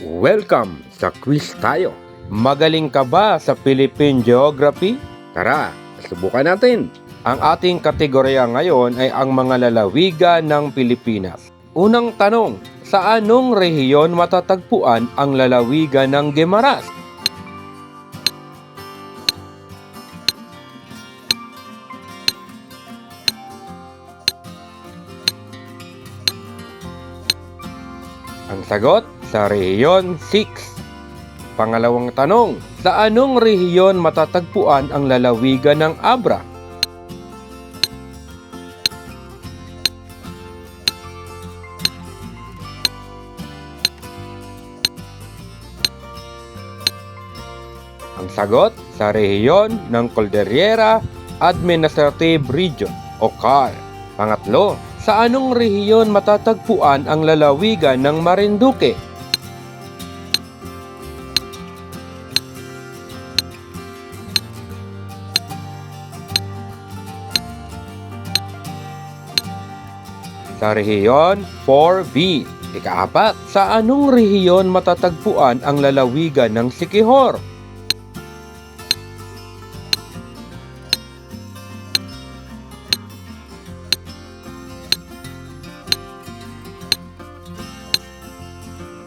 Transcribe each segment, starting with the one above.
Welcome sa quiz tayo. Magaling ka ba sa Philippine Geography? Tara, subukan natin. Ang ating kategorya ngayon ay ang mga lalawigan ng Pilipinas. Unang tanong, sa anong rehiyon matatagpuan ang lalawigan ng Guimaras? Ang sagot, sa rehiyon 6. Pangalawang tanong, sa anong rehiyon matatagpuan ang lalawigan ng Abra? Ang sagot, sa rehiyon ng Cordillera Administrative Region o CAR. Pangatlo, sa anong rehiyon matatagpuan ang lalawigan ng Marinduque? Sa rehiyon 4B. Ikaapat, sa anong rehiyon matatagpuan ang lalawigan ng Sikihor?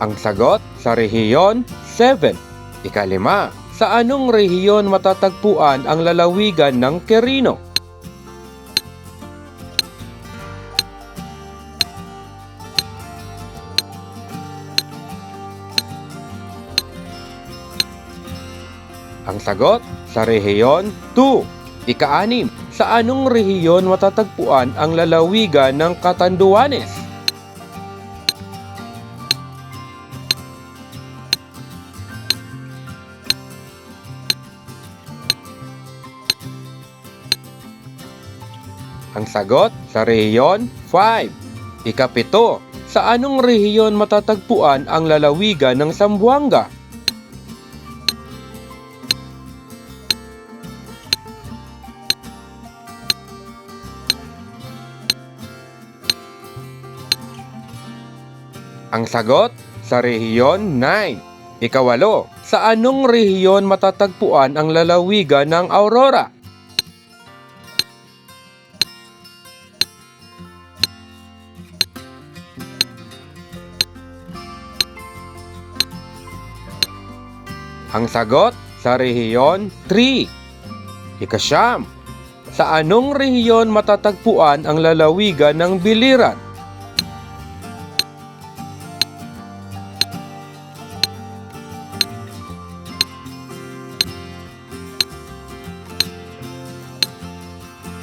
Ang sagot sa rehiyon 7. Ikalima, sa anong rehiyon matatagpuan ang lalawigan ng Quirino? Ang sagot sa rehiyon 2. Ika-anim, sa anong rehiyon matatagpuan ang lalawigan ng Catanduanes? Ang sagot sa rehiyon 5. Ikapito, sa anong rehiyon matatagpuan ang lalawigan ng Zamboanga? Ang sagot sa rehiyon 9. Ikawalo, sa anong rehiyon matatagpuan ang lalawigan ng Aurora? Ang sagot sa rehiyon 3. Ikasyam, sa anong rehiyon matatagpuan ang lalawigan ng Biliran?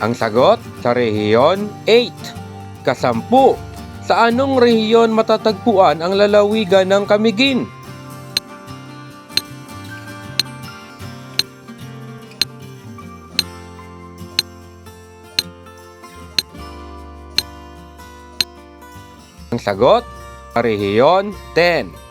Ang sagot sa rehiyon 8. Kasampu, sa anong rehiyon matatagpuan ang lalawigan ng Kamigin? Ang sagot, rehiyon 10.